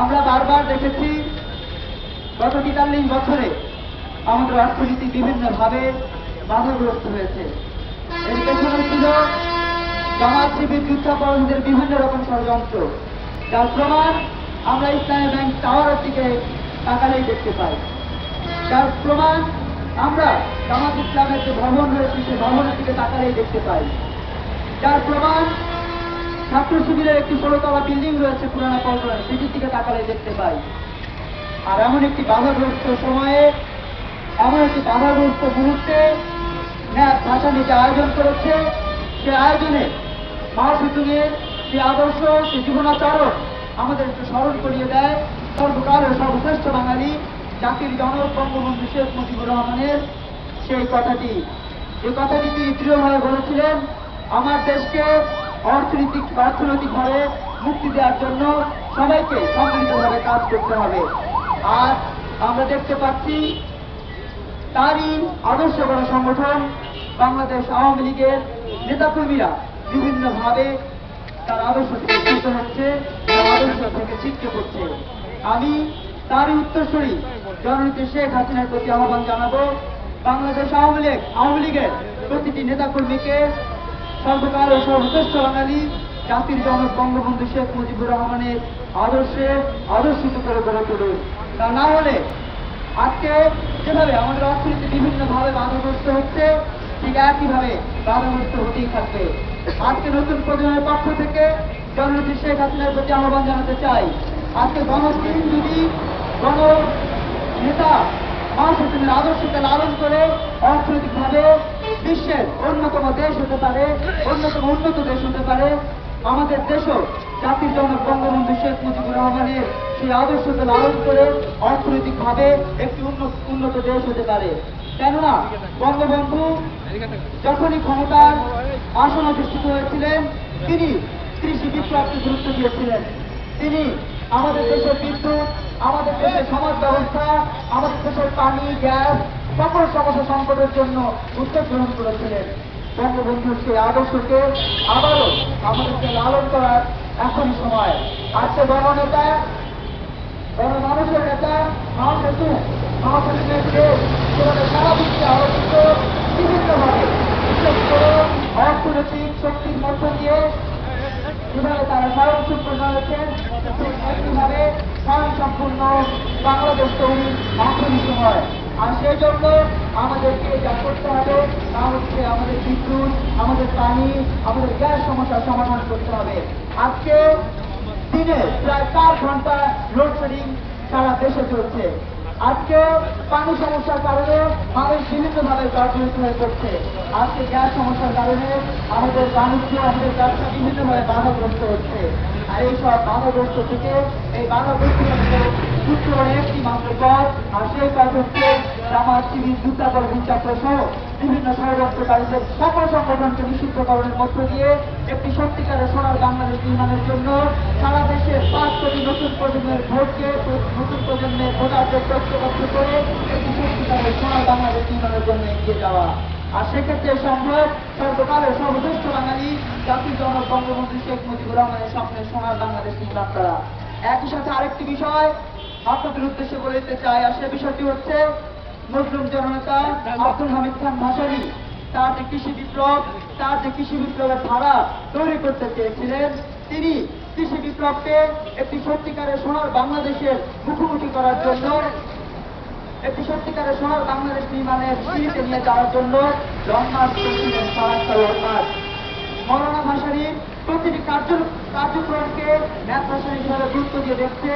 আমরা বারবার দেখেছি গত বিতাল্লিশ বছরে আমাদের অর্থনীতি বিভিন্নভাবে বাধাগ্রস্ত হয়েছে। এর পেছনে ছিল জামাত শিবির বিভিন্ন রকম ষড়যন্ত্র। যার প্রমাণ আমরা ইসলামী ব্যাংক টাওয়ারের দিকে তাকালেই দেখতে পাই। তার প্রমাণ আমরা জামাত ইসলামের যে ভবন রয়েছে, সেই ভবনের দিকে তাকালেই দেখতে পাই। যার প্রমাণ ছাত্র শিবিরের একটি ষোলতলা বিল্ডিং রয়েছে পুরানা পল্টনে। সেটির দিকে তাকালে দেখতে পাই। আর এমন একটি বাধাগ্রস্ত সময়ে, এমন একটি বাধাগ্রস্ত মুহূর্তে ন্যায় ভাষা নিতে আয়োজন করেছে, সে আয়োজনে মহাসুতুনের যে আদর্শ সে জীবনাচরণ আমাদের একটু স্মরণ করিয়ে দেয়। সর্বকালের সর্বশ্রেষ্ঠ বাঙালি, জাতির জনক বঙ্গবন্ধু শেখ মুজিবুর রহমানের সেই কথাটি। এই কথাটি তিনি দৃঢ়ভাবে বলেছিলেন, আমার দেশকে অর্থনৈতিক অর্থনৈতিকভাবে মুক্তি দেওয়ার জন্য সবাইকে সম্মিলিতভাবে কাজ করতে হবে। আর আমরা দেখতে পাচ্ছি তারই আদর্শ করা সংগঠন, বাংলাদেশ আওয়ামী লীগের নেতাকর্মীরা বিভিন্নভাবে তার আদর্শ থেকে চ্যুত হচ্ছে, তার আদর্শ থেকে ছিটকে পড়ছে। আমি তারই উত্তরসূরি জননীতি শেখ হাসিনার প্রতি আহ্বান জানাব। বাংলাদেশ আওয়ামী লীগ, আওয়ামী লীগের প্রতিটি নেতাকর্মীকে সর্বকাল ও সর্বশ্রেষ্ঠ বাঙালি জাতির জনক বঙ্গবন্ধু শেখ মুজিবুর রহমানের আদর্শে আদর্শিত করে গড়ে তুলুন তা না হলে আজকে যেভাবে আমাদের অর্থনীতি বিভিন্নভাবে বাধাগ্রস্ত হচ্ছে, ঠিক একইভাবে বাধাগ্রস্ত হতেই থাকবে। আজকে নতুন প্রজন্মের পক্ষ থেকে জননেত্রী শেখ হাসিনার প্রতি আহ্বান জানাতে চাই, আজকে গণতন্ত্র যদি গণ নেতা মহাসচিবের আদর্শকে লালন করে অর্থনৈতিকভাবে বিশ্বের অন্যতম দেশ হতে পারে, অন্যতম উন্নত দেশ হতে পারে। আমাদের দেশও জাতির জনক বঙ্গবন্ধু শেখ মুজিবুর রহমানের সেই আদর্শকে লালন করে অর্থনৈতিকভাবে একটি উন্নত দেশ হতে পারে। কেননা, বঙ্গবন্ধু যখনই ক্ষমতার আসন অধিষ্ঠিত হয়েছিলেন, তিনি কৃষি বিপ্লবকে গুরুত্ব দিয়েছিলেন। তিনি আমাদের দেশের বিদ্যুৎ, আমাদের দেশের সমাজ ব্যবস্থা, আমাদের দেশের পানি, গ্যাস সকল সমস্যা সংকটের জন্য উদ্যোগ গ্রহণ করেছিলেন। বঙ্গবন্ধুর সেই আদর্শকে আবারও আমাদেরকে লালন করার এখনই সময়। আজকে গণনেতা গণমানুষের নেতা মহাসেতু মহাসচিবের দেশ যেভাবে সারা বিশ্বে আলোচিত বিভিন্নভাবে বিশেষ করে অর্থনৈতিক শক্তির মধ্য দিয়ে যেভাবে তারা হয়েছেন বাংলাদেশ তৈরি এখনই সময়। আর সেই জন্য আমাদেরকে যা করতে হবে তা হচ্ছে আমাদের বিদ্যুৎ, আমাদের পানি, আমাদের গ্যাস সমস্যার সমাধান করতে হবে। আজকে দিনে প্রায় চার ঘণ্টা লোডশেডিং সারা দেশে চলছে। আজকে পানি সমস্যার কারণে মানুষ বিভিন্নভাবে জর্জরিত হয়ে পড়ছে। আজকে গ্যাস সমস্যার কারণে আমাদের বাণিজ্য, আমাদের ব্যবসা বিভিন্নভাবে বাধাগ্রস্ত হচ্ছে। আর এই সব বাধাগ্রস্ত থেকে এই বাধাগ্রস্ত সূত্র হিংসাত্র সহ বিভিন্ন ষড়যন্ত্রকারীদের সকল সংগঠনকে নিষিদ্ধকরণের মধ্য দিয়ে একটি সত্যিকারের সোনার বাংলাদেশ নির্মাণের জন্য সারা দেশের পাঁচ কোটি নতুন প্রজন্মের ভোটকে, নতুন প্রজন্মের ভোটারদের ঐক্যবদ্ধ করে একটি সত্যিকারের সোনার বাংলাদেশ নির্মাণের জন্য এগিয়ে যাওয়া। আর সেক্ষেত্রে সম্ভব সর্বকালের সর্বশ্রেষ্ঠ বাঙালি জাতির জনক বঙ্গবন্ধু শেখ মুজিবুর রহমানের স্বপ্নের সোনার বাংলাদেশ নির্মাণ করা। একই সাথে আরেকটি বিষয় আপনাদের উদ্দেশ্যে বলে দিতে চাই, আর সে বিষয়টি হচ্ছে মুসলিম জননেতা আব্দুল হামিদ খান ভাসানী। তার যে কৃষি বিপ্লব, তার যে কৃষি বিপ্লবের ধারা তৈরি করতে চেয়েছিলেন, তিনি কৃষি বিপ্লবকে একটি সত্যিকারের সোনার বাংলাদেশের মুখোমুখি করার জন্য একটি সত্যিকারের সহ বাংলাদেশ নির্মাণের সিঁড়িতে নিয়ে যাওয়ার জন্য লং মার্চ করছিলেন সারাস্তা মার্চ মৌলানা ভাসানীর প্রতিটি কার্য কার্যক্রমকে ন্যায় ভাসানী হিসাবে গুরুত্ব দিয়ে দেখছে।